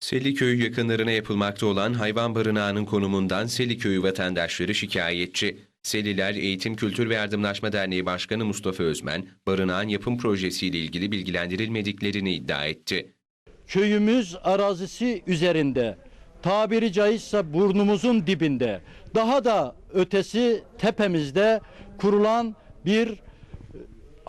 Seliköy yakınlarına yapılmakta olan hayvan barınağının konumundan Seliköy'ü vatandaşları şikayetçi. Seliler Eğitim Kültür ve Yardımlaşma Derneği Başkanı Mustafa Özmen, barınağın yapım projesiyle ilgili bilgilendirilmediklerini iddia etti. köyümüz arazisi üzerinde tabiri caizse burnumuzun dibinde daha da ötesi tepemizde kurulan bir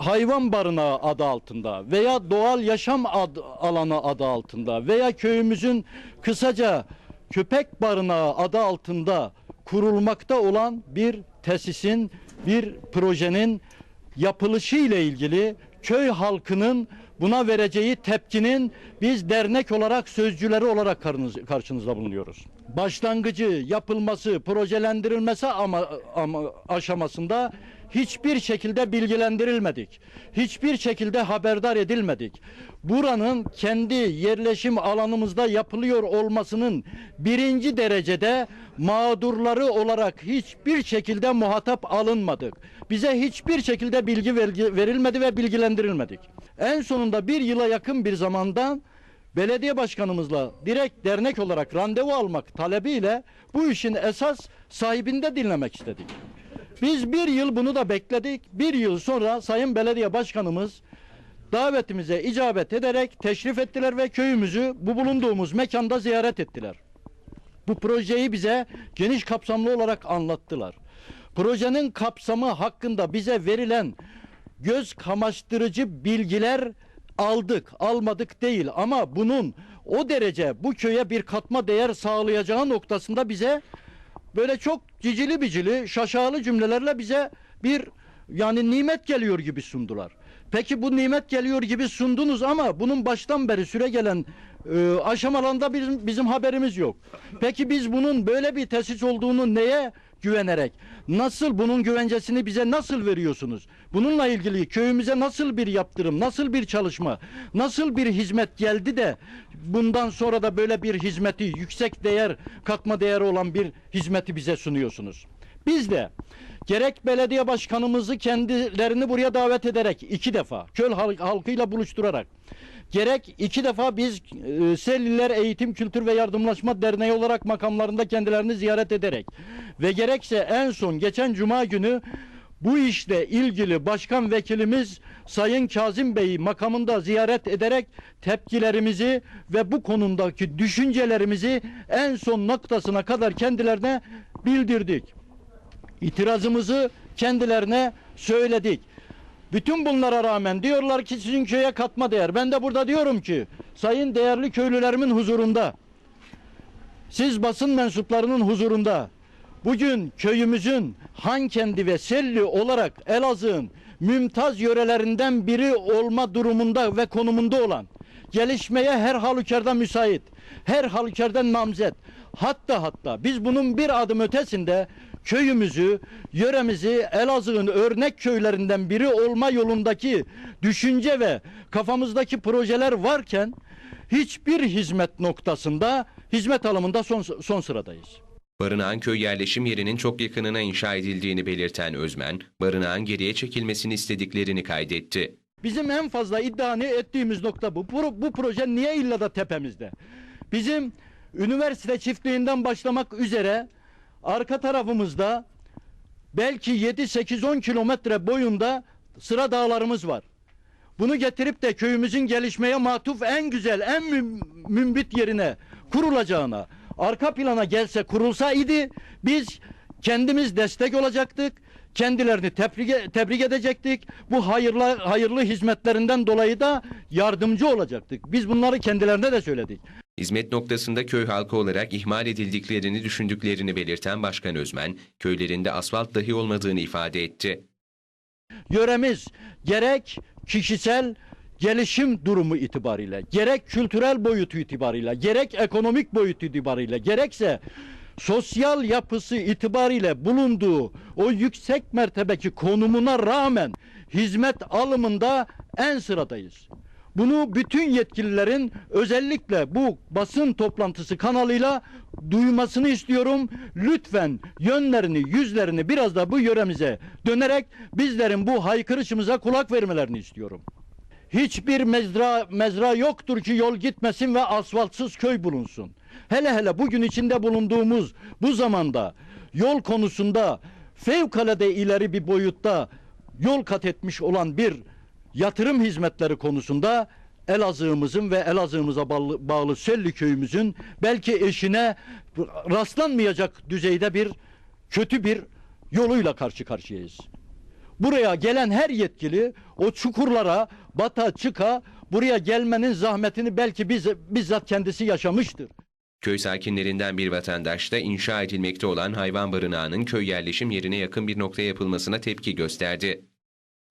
hayvan barınağı adı altında veya doğal yaşam ad, alanı adı altında veya köyümüzün kısaca köpek barınağı adı altında kurulmakta olan bir tesisin bir projenin yapılışı ile ilgili köy halkının buna vereceği tepkinin biz dernek olarak sözcüleri olarak karşınızda bulunuyoruz. Başlangıcı, yapılması, projelendirilmesi ama, ama aşamasında hiçbir şekilde bilgilendirilmedik. Hiçbir şekilde haberdar edilmedik. Buranın kendi yerleşim alanımızda yapılıyor olmasının birinci derecede mağdurları olarak hiçbir şekilde muhatap alınmadık. Bize hiçbir şekilde bilgi verilmedi ve bilgilendirilmedik. En sonunda bir yıla yakın bir zamandan belediye başkanımızla direkt dernek olarak randevu almak talebiyle bu işin esas sahibinde dinlemek istedik. Biz bir yıl bunu da bekledik. Bir yıl sonra Sayın Belediye Başkanımız davetimize icabet ederek teşrif ettiler ve köyümüzü bu bulunduğumuz mekanda ziyaret ettiler. Bu projeyi bize geniş kapsamlı olarak anlattılar. Projenin kapsamı hakkında bize verilen göz kamaştırıcı bilgiler aldık, almadık değil ama bunun o derece bu köye bir katma değer sağlayacağı noktasında bize böyle çok cicili bicili, şaşalı cümlelerle bize bir yani nimet geliyor gibi sundular. Peki bu nimet geliyor gibi sundunuz ama bunun baştan beri süre gelen e, aşamalarında bizim, bizim haberimiz yok. Peki biz bunun böyle bir tesis olduğunu neye güvenerek, nasıl bunun güvencesini bize nasıl veriyorsunuz? Bununla ilgili köyümüze nasıl bir yaptırım, nasıl bir çalışma, nasıl bir hizmet geldi de bundan sonra da böyle bir hizmeti yüksek değer, katma değeri olan bir hizmeti bize sunuyorsunuz. Biz de gerek belediye başkanımızı kendilerini buraya davet ederek iki defa halk- halkıyla buluşturarak gerek iki defa biz e, Selliler Eğitim Kültür ve Yardımlaşma Derneği olarak makamlarında kendilerini ziyaret ederek ve gerekse en son geçen cuma günü bu işle ilgili başkan vekilimiz Sayın Kazım Bey'i makamında ziyaret ederek tepkilerimizi ve bu konudaki düşüncelerimizi en son noktasına kadar kendilerine bildirdik. İtirazımızı kendilerine söyledik. Bütün bunlara rağmen diyorlar ki sizin köye katma değer. Ben de burada diyorum ki sayın değerli köylülerimin huzurunda siz basın mensuplarının huzurunda bugün köyümüzün Hankendi ve Selli olarak Elazığ'ın mümtaz yörelerinden biri olma durumunda ve konumunda olan gelişmeye her halükarda müsait, her halükarda namzet. Hatta hatta biz bunun bir adım ötesinde köyümüzü, yöremizi Elazığ'ın örnek köylerinden biri olma yolundaki düşünce ve kafamızdaki projeler varken hiçbir hizmet noktasında hizmet alımında son, son sıradayız. Barınağın köy yerleşim yerinin çok yakınına inşa edildiğini belirten Özmen, barınağın geriye çekilmesini istediklerini kaydetti. Bizim en fazla iddianı ettiğimiz nokta bu. Bu, bu proje niye illa da tepemizde? Bizim üniversite çiftliğinden başlamak üzere arka tarafımızda belki 7-8-10 kilometre boyunda sıra dağlarımız var. Bunu getirip de köyümüzün gelişmeye matuf en güzel, en müm- mümbit yerine kurulacağına, arka plana gelse kurulsa idi biz kendimiz destek olacaktık. Kendilerini tebrik, tebrik edecektik. Bu hayırlı hayırlı hizmetlerinden dolayı da yardımcı olacaktık. Biz bunları kendilerine de söyledik. Hizmet noktasında köy halkı olarak ihmal edildiklerini düşündüklerini belirten Başkan Özmen, köylerinde asfalt dahi olmadığını ifade etti. yöremiz gerek kişisel gelişim durumu itibariyle, gerek kültürel boyutu itibariyle, gerek ekonomik boyutu itibariyle, gerekse sosyal yapısı itibariyle bulunduğu o yüksek mertebeki konumuna rağmen hizmet alımında en sıradayız. Bunu bütün yetkililerin özellikle bu basın toplantısı kanalıyla duymasını istiyorum. Lütfen yönlerini, yüzlerini biraz da bu yöremize dönerek bizlerin bu haykırışımıza kulak vermelerini istiyorum. hiçbir mezra mezra yoktur ki yol gitmesin ve asfaltsız köy bulunsun. Hele hele bugün içinde bulunduğumuz bu zamanda yol konusunda fevkalade ileri bir boyutta yol kat etmiş olan bir yatırım hizmetleri konusunda Elazığ'ımızın ve Elazığ'ımıza bağlı, bağlı Selli köyümüzün belki eşine rastlanmayacak düzeyde bir kötü bir yoluyla karşı karşıyayız. Buraya gelen her yetkili o çukurlara bata çıka buraya gelmenin zahmetini belki biz, bizzat kendisi yaşamıştır. Köy sakinlerinden bir vatandaş da inşa edilmekte olan hayvan barınağının köy yerleşim yerine yakın bir noktaya yapılmasına tepki gösterdi.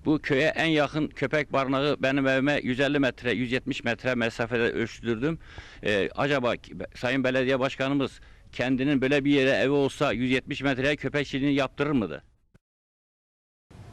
Bu köye en yakın köpek barınağı benim evime 150 metre, 170 metre mesafede ölçtürdüm. Ee, acaba Sayın Belediye Başkanımız kendinin böyle bir yere evi olsa 170 metreye köpek çiftliğini yaptırır mıydı?